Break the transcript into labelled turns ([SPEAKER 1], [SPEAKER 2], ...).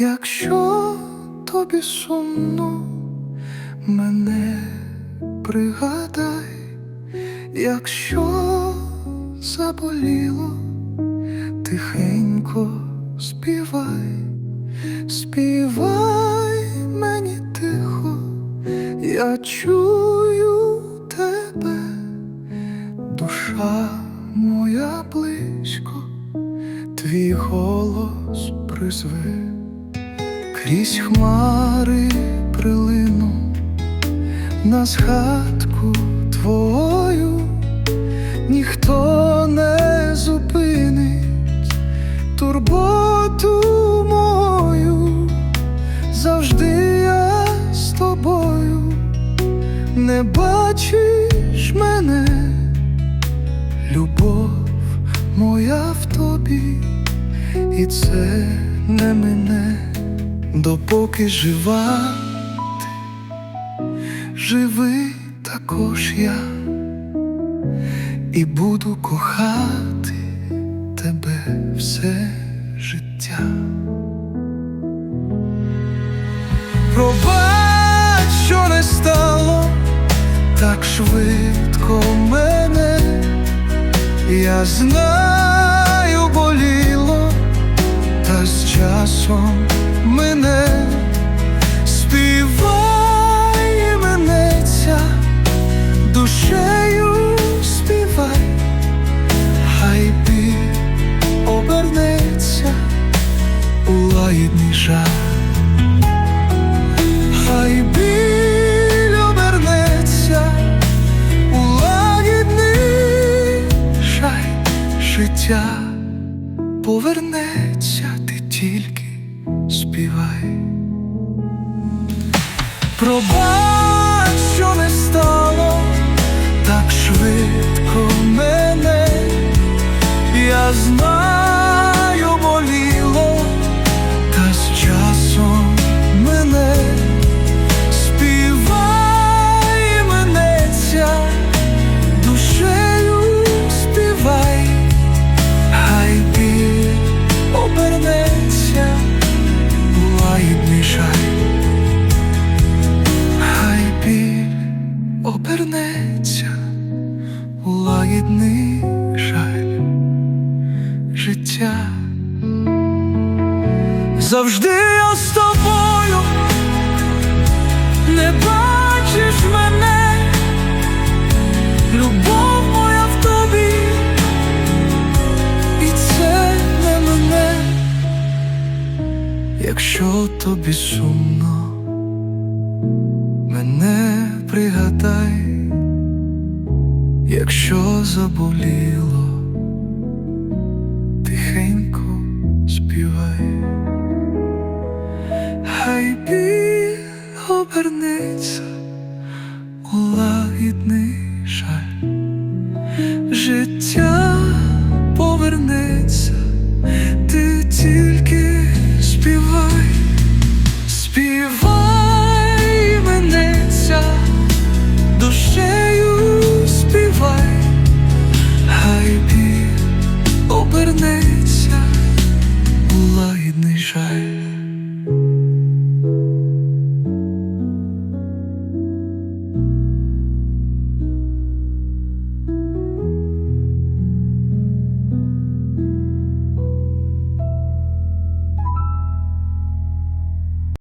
[SPEAKER 1] Якщо тобі сумно, мене пригадай, якщо заболіло, тихенько співай, співай мені тихо, я чую тебе, душа моя близько, твій голос призве. Крізь хмари прилину на згадку твою. Ніхто не зупинить турботу мою, завжди я з тобою, не бачиш мене, любов моя в тобі, і це не мене допоки жива ти, живий також я, і буду кохати тебе все життя. Пробач, що не стало так швидко мене, я знаю, життя повернеться, ти тільки співай. Пробач, лагідний жаль життя. Завжди я з тобою, не бачиш мене, любов моя в тобі. І це не мене, якщо тобі сумно, що заболіло, тихенько співай, хай біль обернеться у лагідний жаль, життя повернеться, ти тільки співай, співай.